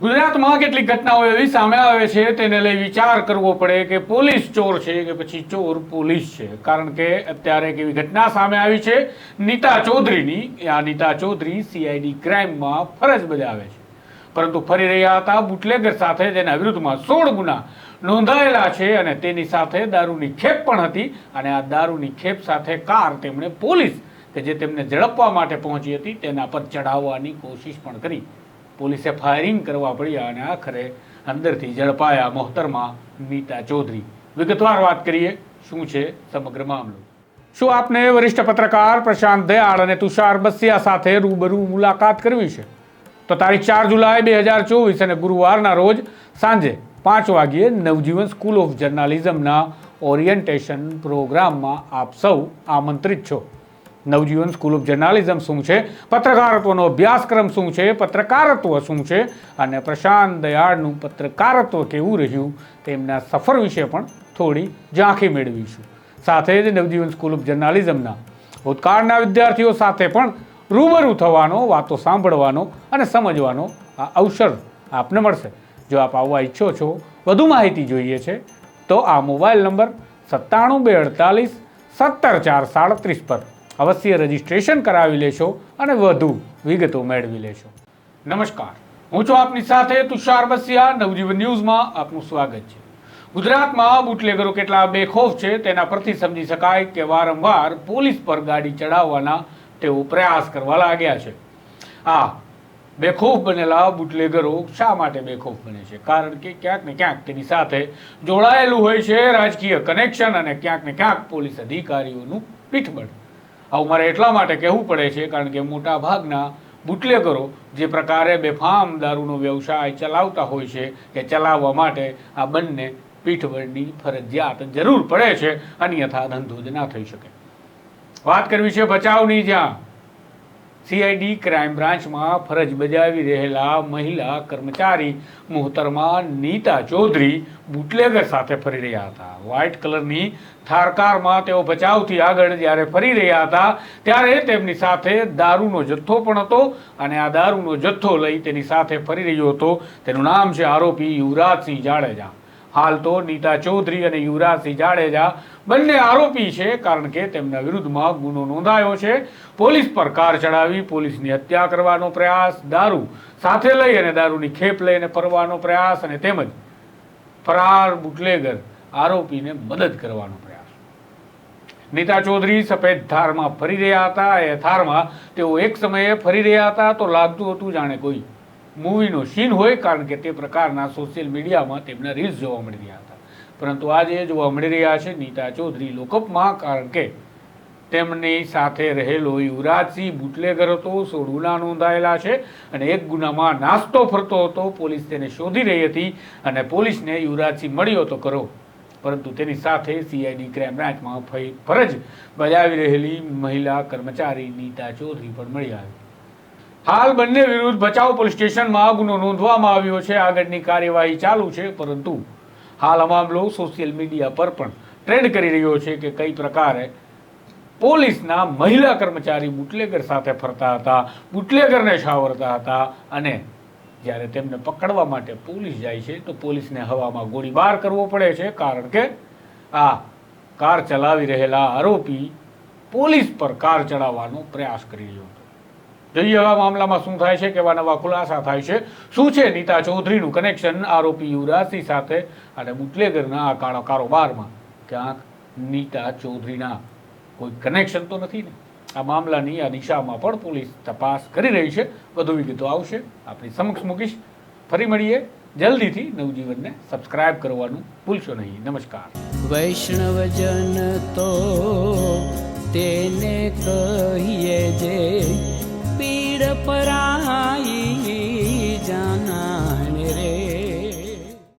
ગુજરાતમાં કેટલીક ઘટનાઓ એવી સામે આવે છે, તેને લઈ વિચાર કરવો પડે કે પોલીસ ચોર છે કે પછી ચોર પોલીસ છે. કારણ કે અત્યારે એક એવી ઘટના સામે આવી છે, નીતા ચૌધરીની. આ નીતા ચૌધરી સીઆઈડી ક્રાઇમમાં ફરજ બજાવે છે. પરંતુ ફરી રહ્યા હતા બુટલેગર સાથે તેના વિરુદ્ધમાં સોળ ગુના નોંધાયેલા છે અને તેની સાથે દારૂની ખેપ પણ હતી અને આ દારૂની ખેપ સાથે કાર તેમણે પોલીસ, કે જે તેમને ઝડપવા માટે પહોંચી હતી, તેના પર ચઢાવવાની કોશિશ પણ કરી. પોલીસે ફાયરિંગ કરવા પડ્યા અને આખરે અંદરથી ઝડપાયા મોહતરમા મીતા ચૌધરી. વિગતવાર વાત કરીએ, શું છે સમગ્ર મામલો? શું આપને વરિષ્ઠ પત્રકાર પ્રશાંત દયાળ અને તુષાર બસિયા સાથે રૂબરૂ મુલાકાત કરવી છે? તો તારીખ ચાર જુલાઈ બે હજાર ચોવીસ અને ગુરુવારના રોજ સાંજે પાંચ વાગ્યે નવજીવન સ્કૂલ ઓફ જર્નાલિઝમના ઓરિએન્ટેશન પ્રોગ્રામમાં આપ સૌ આમંત્રિત છો. નવજીવન સ્કૂલ ઓફ જર્નાલિઝમ શું છે? પત્રકારત્વનો અભ્યાસક્રમ શું છે? પત્રકારત્વ શું છે? અને પ્રશાંત દયાળનું પત્રકારત્વ કેવું રહ્યું? તેમના સફર વિશે પણ થોડી ઝાંખી મેળવીશું. સાથે જ નવજીવન સ્કૂલ ઓફ જર્નાલિઝમના ભૂતકાળના વિદ્યાર્થીઓ સાથે પણ રૂબરૂ થવાનો, વાતો સાંભળવાનો અને સમજવાનો આ અવસર આપને મળશે. જો આપ આવવા ઈચ્છો છો, વધુ માહિતી જોઈએ છે, તો આ મોબાઈલ નંબર સત્તાણું બે અડતાલીસ સત્તર ચાર સાડત્રીસ પર અવશ્ય રજીસ્ટ્રેશન કરાવી લેશો અને વધુ વિગતો મેળવી લેશો. નમસ્કાર. હું છું આપની સાથે તુષાર બસિયા. નવજીવન ન્યૂઝમાં આપનું સ્વાગત છે. ગુજરાતમાં બુટલેગરો કેટલા બેખોફ છે તેના પરથી સમજી શકાય કે વારંવાર પોલીસ પર ગાડી ચડાવવાના તેઓ પ્રયાસ કરવા લાગ્યા છે. આ બેખોફ બનેલા બુટલેગરો શા માટે બેખોફ બને છે? કારણ કે ક્યાંક ને ક્યાંક તેની સાથે જોડાયેલું હોય છે રાજકીય કનેક્શન અને ક્યાંક ને ક્યાંક પોલીસ અધિકારીઓનું પીઠબળ. આવું મારે એટલા માટે કહેવું પડે છે, કારણ કે મોટા ભાગના બુટલેગરો જે પ્રકારે બેફામ દારૂનો વ્યવસાય ચલાવતા હોય છે, કે ચલાવવા માટે આ બંને પીઠબળની ફરજિયાત જરૂર પડે છે, અન્યથા ધંધો જ ના થઈ શકે. વાત કરવી છે બચાવની જ્યાં. સીઆઈડી ક્રાઇમ બ્રાન્ચમાં ફરજ બજાવી રહેલા મહિલા કર્મચારી મોહતરમા નીતા ચૌધરી બુટલેગર સાથે ફરી રહ્યા હતા. વ્હાઇટ કલરની થારકારમાં તેઓ બચાવથી આગળ જ્યારે ફરી રહ્યા હતા, ત્યારે તેમની સાથે દારૂનો જથ્થો પણ હતો અને આ દારૂનો જથ્થો લઈ તેની સાથે ફરી રહ્યો હતો. તેનું નામ છે આરોપી યુવરાજસિંહ જાડેજા. હાલ તો નીતા ચૌધરી અને યુવરાજસિંહ જાડેજા બંને આરોપી છે, કારણ કે તેમના વિરુદ્ધમાં ગુનો નોંધાયો છે. પોલીસ પર કાર ચડાવી પોલીસની હત્યા કરવાનો પ્રયાસ, દારૂ સાથે લઈ અને દારૂની ખેપ લઈને ફરવાનો પ્રયાસ અને તેમજ ફરાર બુટલેગર આરોપીને મદદ કરવાનો પ્રયાસ. નીતા ચૌધરી સફેદ થારમાં ફરી રહ્યા હતા. એ થારમાં તેઓ એક સમયે ફરી રહ્યા હતા. તો લાગતું હતું જાણે કોઈ મૂવીનો સીન હોય કારણ કે તે પ્રકારના સોશિયલ મીડિયામાં તેમના રીલ્સ જોવા મળી રહ્યા હતા. પરંતુ આજે જોવા મળી રહ્યા છે નીતા ચૌધરી લોકઅપમાં કારણ કે તેમની સાથે રહેલો યુવરાજસિંહ બુટલેગર હતો સોળ ગુના નોંધાયેલા છે અને એક ગુનામાં નાસ્તો ફરતો હતો. પોલીસ તેને શોધી રહી હતી અને પોલીસને યુવરાજસિંહ મળ્યો તો કરો. પરંતુ તેની સાથે સીઆઈડી ક્રાઇમ બ્રાન્ચમાં ફરજ બજાવી રહેલી મહિલા કર્મચારી નીતા ચૌધરી પણ મળી આવી. હાલ બંને વિરુદ્ધ ભચાઉ પોલીસ સ્ટેશનમાં ગુનો નોંધવામાં આવ્યો છે. આગળની કાર્યવાહી ચાલુ છે, પરંતુ હાલ આ મામલો સોશિયલ મીડિયા પર પણ ટ્રેન્ડ કરી રહ્યો છે કે કઈ પ્રકારે પોલીસના મહિલા કર્મચારી બુટલેગર સાથે ફરતા હતા, બુટલેગરને છાવરતા હતા અને જ્યારે તેમને પકડવા માટે પોલીસ જાય છે, તો પોલીસને હવામાં ગોળીબાર કરવો પડે છે, કારણ કે આ કાર ચલાવી રહેલા આરોપી પોલીસ પર કાર ચડાવવાનો પ્રયાસ કરી રહ્યો જોઈએ આવા મામલામાં શું થાય છે, કેવા નવા ખુલાસા થાય છે, શું છે નીતા ચૌધરીનું કનેક્શન આરોપી યુવરાજસિંહ સાથે અને બુટલેગરના આ કાળા કારોબારમાં? ક્યાંક નીતા ચૌધરીના કોઈ કનેક્શન તો નથી ને? આ મામલાની આ દિશામાં પણ પોલીસ તપાસ કરી રહી છે, વધુ વિગતો આવશે. આપણી સમક્ષ મૂકીશ. ફરી મળીએ. જલ્દીથી નવજીવનને સબસ્ક્રાઇબ કરવાનું ભૂલશો નહીં. નમસ્કાર. વૈષ્ણવજન તો તેને કહીએ જે પીડ પરાઈ